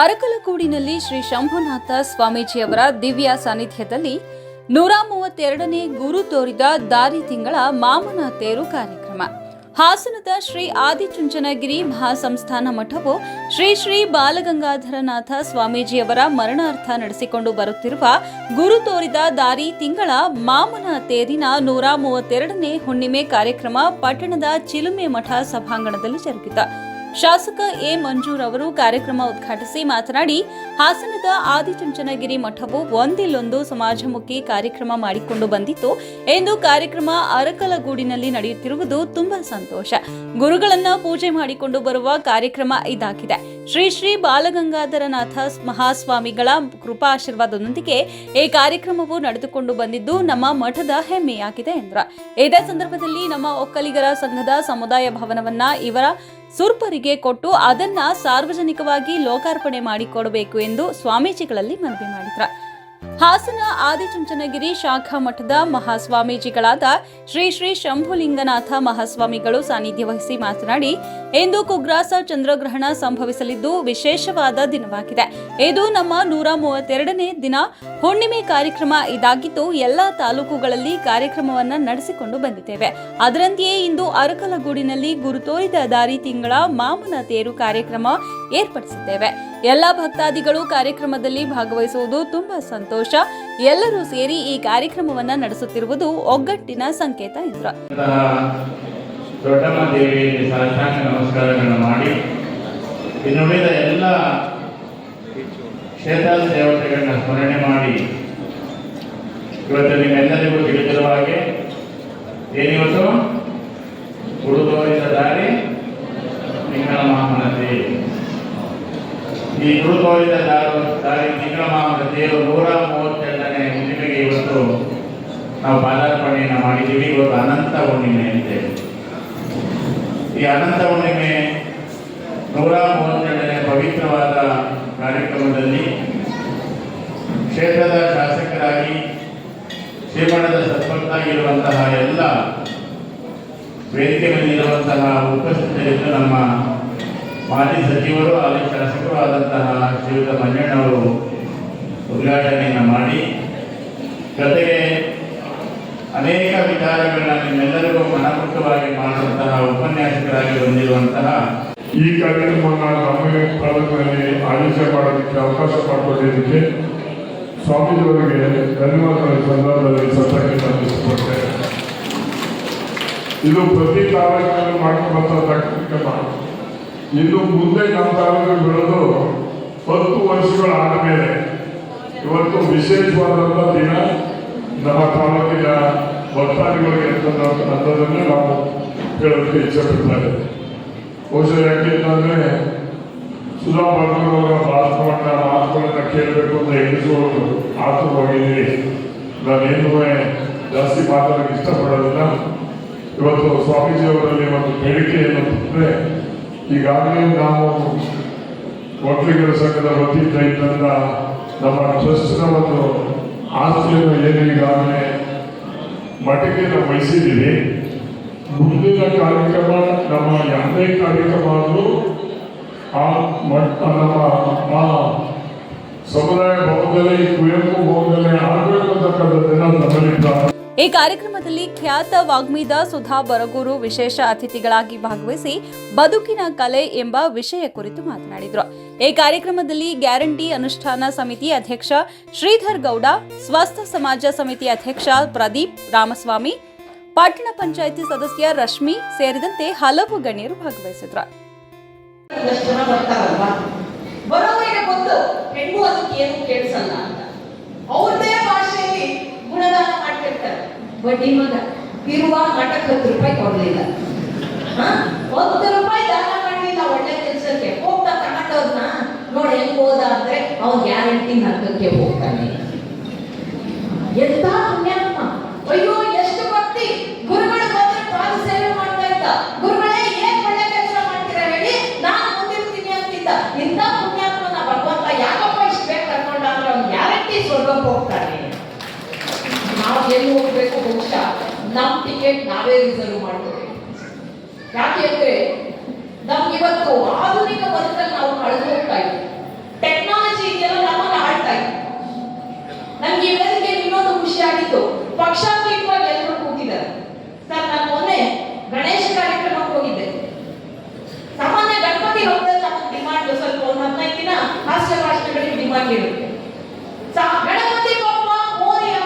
ಅರಕಲಗೂಡಿನಲ್ಲಿ ಶ್ರೀ ಶಂಭುನಾಥ ಸ್ವಾಮೀಜಿಯವರ ದಿವ್ಯ ಸಾನ್ನಿಧ್ಯದಲ್ಲಿ ನೂರ ಮೂವತ್ತೆರಡನೇ ಗುರು ತೋರಿದ ದಾರಿ ತಿಂಗಳ ಮಾಮನ ತೇರು ಕಾರ್ಯಕ್ರಮ. ಹಾಸನದ ಶ್ರೀ ಆದಿಚುಂಚನಗಿರಿ ಮಹಾಸಂಸ್ಥಾನ ಮಠವು ಶ್ರೀ ಶ್ರೀ ಬಾಲಗಂಗಾಧರನಾಥ ಸ್ವಾಮೀಜಿಯವರ ಮರಣಾರ್ಥ ನಡೆಸಿಕೊಂಡು ಬರುತ್ತಿರುವ ಗುರು ತೋರಿದ ದಾರಿ ತಿಂಗಳ ಮಾಮನ ತೇರಿನ ನೂರ ಮೂವತ್ತೆರಡನೇ ಹುಣ್ಣಿಮೆ ಕಾರ್ಯಕ್ರಮ ಪಟ್ಟಣದ ಚಿಲುಮೆ ಮಠ ಸಭಾಂಗಣದಲ್ಲಿ ಜರುಗಿತು. ಶಾಸಕ ಎ ಮಂಜೂರ್ ಅವರು ಕಾರ್ಯಕ್ರಮ ಉದ್ಘಾಟಿಸಿ ಮಾತನಾಡಿ, ಹಾಸನದ ಆದಿಚುಂಚನಗಿರಿ ಮಠವು ಒಂದಿಲ್ಲೊಂದು ಸಮಾಜಮುಖಿ ಕಾರ್ಯಕ್ರಮ ಮಾಡಿಕೊಂಡು ಬಂದಿತ್ತು. ಎಂದು ಕಾರ್ಯಕ್ರಮ ಅರಕಲಗೂಡಿನಲ್ಲಿ ನಡೆಯುತ್ತಿರುವುದು ತುಂಬಾ ಸಂತೋಷ. ಗುರುಗಳನ್ನ ಪೂಜೆ ಮಾಡಿಕೊಂಡು ಬರುವ ಕಾರ್ಯಕ್ರಮ ಇದಾಗಿದೆ. ಶ್ರೀ ಶ್ರೀ ಬಾಲಗಂಗಾಧರನಾಥ ಮಹಾಸ್ವಾಮಿಗಳ ಕೃಪಾಶೀರ್ವಾದದೊಂದಿಗೆ ಈ ಕಾರ್ಯಕ್ರಮವು ನಡೆದುಕೊಂಡು ಬಂದಿದ್ದು ನಮ್ಮ ಮಠದ ಹೆಮ್ಮೆಯಾಗಿದೆ ಎಂದರು. ಇದೇ ಸಂದರ್ಭದಲ್ಲಿ ನಮ್ಮ ಒಕ್ಕಲಿಗರ ಸಂಘದ ಸಮುದಾಯ ಭವನವನ್ನ ಇವರ ಸುರ್ಪರಿಗೆ ಕೊಟ್ಟು ಅದನ್ನ ಸಾರ್ವಜನಿಕವಾಗಿ ಲೋಕಾರ್ಪಣೆ ಮಾಡಿಕೊಡಬೇಕು ಎಂದು ಸ್ವಾಮೀಜಿಗಳಲ್ಲಿ ಮನವಿ ಮಾಡಿದ್ರು. ಹಾಸನ ಆದಿಚುಂಚನಗಿರಿ ಶಾಖಾ ಮಠದ ಮಹಾಸ್ವಾಮೀಜಿಗಳಾದ ಶ್ರೀ ಶ್ರೀ ಶಂಭುಲಿಂಗನಾಥ ಮಹಾಸ್ವಾಮಿಗಳು ಸಾನ್ನಿಧ್ಯ ವಹಿಸಿ ಮಾತನಾಡಿ, ಇಂದು ಕುಗ್ರಾಸ ಚಂದ್ರಗ್ರಹಣ ಸಂಭವಿಸಲಿದ್ದು ವಿಶೇಷವಾದ ದಿನವಾಗಿದೆ. ಇದು ನಮ್ಮ ನೂರ ಮೂವತ್ತೆರಡನೇ ದಿನ. ಹುಣ್ಣಿಮೆ ಕಾರ್ಯಕ್ರಮ ಇದಾಗಿದ್ದು ಎಲ್ಲ ತಾಲೂಕುಗಳಲ್ಲಿ ಕಾರ್ಯಕ್ರಮವನ್ನ ನಡೆಸಿಕೊಂಡು ಬಂದಿದ್ದೇವೆ. ಅದರಂತೆಯೇ ಇಂದು ಅರಕಲಗೂಡಿನಲ್ಲಿ ಗುರುತೋರಿದ ದಾರಿ ತಿಂಗಳ ಮಾಮನ ತೇರು ಕಾರ್ಯಕ್ರಮ ಏರ್ಪಡಿಸಿದ್ದೇವೆ. ಎಲ್ಲ ಭಕ್ತಾದಿಗಳು ಕಾರ್ಯಕ್ರಮದಲ್ಲಿ ಭಾಗವಹಿಸುವುದು ತುಂಬಾ ಸಂತೋಷ. ಎಲ್ಲರೂ ಸೇರಿ ಈ ಕಾರ್ಯಕ್ರಮವನ್ನ ನಡೆಸುತ್ತಿರುವುದು ಒಗ್ಗಟ್ಟಿನ ಸಂಕೇತ ಎಂದರು ನಮಸ್ಕಾರಗಳನ್ನು ಮಾಡಿ ಇನ್ನುಳಿದ ಎಲ್ಲ ಕ್ಷೇತ್ರ ದೇವತೆಗಳನ್ನ ಸ್ಮರಣೆ ಮಾಡಿ, ಇವತ್ತು ನಿಮ್ಮೆಲ್ಲರಿಗೂ ತಿಳಿದಿರುವ ಹಾಗೆ ಏನಿವತ್ತು? ಗುರುತೋರಿದ ದಾರಿ ದೇವಿ ಈ ಗುರುತೋರಿದ ದಾರು ಮಾಮನ ದೇವರು ನೂರ ಮೂವತ್ತೆರಡನೇ ಹುಣ್ಣಿಮೆಗೆ ಇವತ್ತು ನಾವು ಪಾದಾರ್ಪಣೆಯನ್ನು ಮಾಡಿದ್ದೀವಿ. ಇವತ್ತು ಅನಂತ ಹುಣ್ಣಿಮೆ ಅಂತೇಳಿ ಈ ಅನಂತ ಹುಣ್ಣಿಮೆ ನೂರ ಮೂವತ್ತೆರಡನೇ ಪವಿತ್ರವಾದ ಕಾರ್ಯಕ್ರಮದಲ್ಲಿ ಕ್ಷೇತ್ರದ ಶಾಸಕರಾಗಿ ಶ್ರೀಮಠದ ಸತ್ಪತ್ತಾಗಿರುವಂತಹ ಎಲ್ಲ ವೇದಿಕೆ ಉಪಸ್ಥಿತರಿದ್ದು ನಮ್ಮ ಮಾಜಿ ಸಚಿವರು ಹಾಗೂ ಶಾಸಕರು ಆದಂತಹ ಶ್ರೀಯುತ ಮಂಜಣ್ಣವರು ಉದ್ಘಾಟನೆಯನ್ನು ಮಾಡಿ. ಜೊತೆಗೆ ಅನೇಕ ವಿಚಾರಗಳನ್ನ ನಿಮ್ಮೆಲ್ಲರಿಗೂ ಮನಮುಟ್ಟವಾಗಿ ಮಾಡುವಂತಹ ಉಪನ್ಯಾಸಕರಾಗಿ ಬಂದಿರುವಂತಹ ಈ ಕಾರ್ಯಕ್ರಮವನ್ನು ನಮ್ಮ ತಾಲೂಕಿನಲ್ಲಿ ಆಯೋಜನೆ ಮಾಡೋದಕ್ಕೆ ಅವಕಾಶ ಮಾಡಿಕೊಟ್ಟಿದ್ದಕ್ಕೆ ಸ್ವಾಮೀಜಿಯವರಿಗೆ ಧನ್ಯವಾದಗಳ ಸಂದರ್ಭದಲ್ಲಿ ಸತ್ತಕ್ಕೆ ಸಲ್ಲಿಸಿಕೊಟ್ಟೆ. ಇದು ಪ್ರತಿ ತಾಲೂಕಿನಲ್ಲಿ ಮಾಡ್ಕೊಂಬಂತ ಕಾರ್ಯಕ್ರಮ ಇನ್ನು ಮುಂದೆ ನಮ್ಮ ತಾಲೂಕು ಬೆಳೆದು ಹತ್ತು ವರ್ಷಗಳಾದ ಮೇಲೆ ಇವತ್ತು ವಿಶೇಷವಾದಂಥ ದಿನ ನಮ್ಮ ತಾಲೂಕಿನ ಭಕ್ತಾದಿಗಳಿಗೆ ಅಂತ ಅನ್ನೋದನ್ನು ನಾವು ಹೇಳೋದಕ್ಕೆ ಇಚ್ಛೆಪಡ್ತಾರೆ. ಬಹುಶಃ ಯಾಕೆಂತಂದ್ರೆ ಸುಧಾ ಅವರ ಭಾಷಣವನ್ನ ಮಾತುಗಳನ್ನ ಕೇಳಬೇಕು ಅಂತ ಎಣಿಸುವವರು ನಾನು ನಾನೇನು ಜಾಸ್ತಿ ಮಾತಾಡೋಕ್ಕೆ ಇಷ್ಟಪಡೋದಿಲ್ಲ. ಇವತ್ತು ಸ್ವಾಮೀಜಿಯವರಲ್ಲಿ ಒಂದು ಬೇಡಿಕೆ ಏನು ಅಂತಂದ್ರೆ ಈಗಾಗಲೇ ನಾವು ಒಕ್ಕಲಿಗರ ಸಂಘದ ವತಿಯಿಂದ ಇದ್ದಂಥ ನಮ್ಮ ಟ್ರಸ್ಟ್ನ ಒಂದು ಆಸ್ತಿಯನ್ನು ಏನು ಈಗಾಗಲೇ ಮಠಕ್ಕೆ ನಾವು ವಹಿಸಿದ್ದೀವಿ ಮುಂದಿನ ಕಾರ್ಯಕ್ರಮ, ನಮ್ಮ ಯಾವುದೇ ಕಾರ್ಯಕ್ರಮ ಆದರೂ ಆ ಮಠ ನಮ್ಮ ಆ ಸಮುದಾಯ ಭವನದಲ್ಲಿ ಕುವೆಂಪು ಭವನದಲ್ಲಿ ಆಗಬೇಕು ಪ್ರಾರಂಭ ಈ ಕಾರ್ಯಕ್ರಮದಲ್ಲಿ ಖ್ಯಾತ ವಾಗ್ಮೀದ ಸುಧಾ ಬರಗೂರು ವಿಶೇಷ ಅತಿಥಿಗಳಾಗಿ ಭಾಗವಹಿಸಿ ಬದುಕಿನ ಕಲೆ ಎಂಬ ವಿಷಯ ಕುರಿತು ಮಾತನಾಡಿದರು. ಈ ಕಾರ್ಯಕ್ರಮದಲ್ಲಿ ಗ್ಯಾರಂಟಿ ಅನುಷ್ಠಾನ ಸಮಿತಿ ಅಧ್ಯಕ್ಷ ಶ್ರೀಧರ್ ಗೌಡ, ಸ್ವಸ್ಥ ಸಮಾಜ ಸಮಿತಿ ಅಧ್ಯಕ್ಷ ಪ್ರದೀಪ್ ರಾಮಸ್ವಾಮಿ ಪಟ್ಟಣ ಪಂಚಾಯಿತಿ ಸದಸ್ಯ ರಶ್ಮಿ ಸೇರಿದಂತೆ ಹಲವು ಗಣ್ಯರು ಭಾಗವಹಿಸಿದ್ರು ಗೊತ್ತು, ಹೆಣ್ಣು ಅದಕ್ಕೆ ಏನು ಕೇಳಿಸಲ್ಲ ಅಂತ. ಅವ್ರದೇ ಭಾಷೆಯಲ್ಲಿ ಗುಣಗಾನ ಬಡ್ಡಿ ಮಗ ಇರುವ ಮಠಕ್ಕೆ ಹತ್ತು ರೂಪಾಯಿ ಕೊಡ್ಲಿಲ್ಲ. ಹಾ? ಒಂದು ರೂಪಾಯಿ ದಾನ ಮಾಡಲಿಲ್ಲ, ಒಳ್ಳೆ ಕೆಲಸಕ್ಕೆ. ಹೋಗ್ತಾ ತಗೊಂಡವ್ರನ್ನ ನೋಡಿ ಹೆಂಗ್ ಹೋದ ಅಂದ್ರೆ ಅವ್ನು ಗ್ಯಾರಂಟಿ ನರಕಕ್ಕೆ ಹೋಗ್ತಾನೆ. ಎಂತ ಪುಣ್ಯಾತ್ಮ. ಅಯ್ಯೋ ಎಲ್ಲಿ ಹೋಗ್ಬೇಕು ಬಹುಶಃ ನಮ್ ಟಿಕೆಟ್ ನಾವೇ ರಿಸರ್ವ್ ಯಾಕೆ ಅಂದ್ರೆ, ನಮ್ಗೆ ಇವತ್ತು ಆಧುನಿಕ ಬದುಕಲ್ಲಿ ನಾವು ಕಳೆದು ಹೋಗ್ತಾ ಇದ್ದೀವಿ.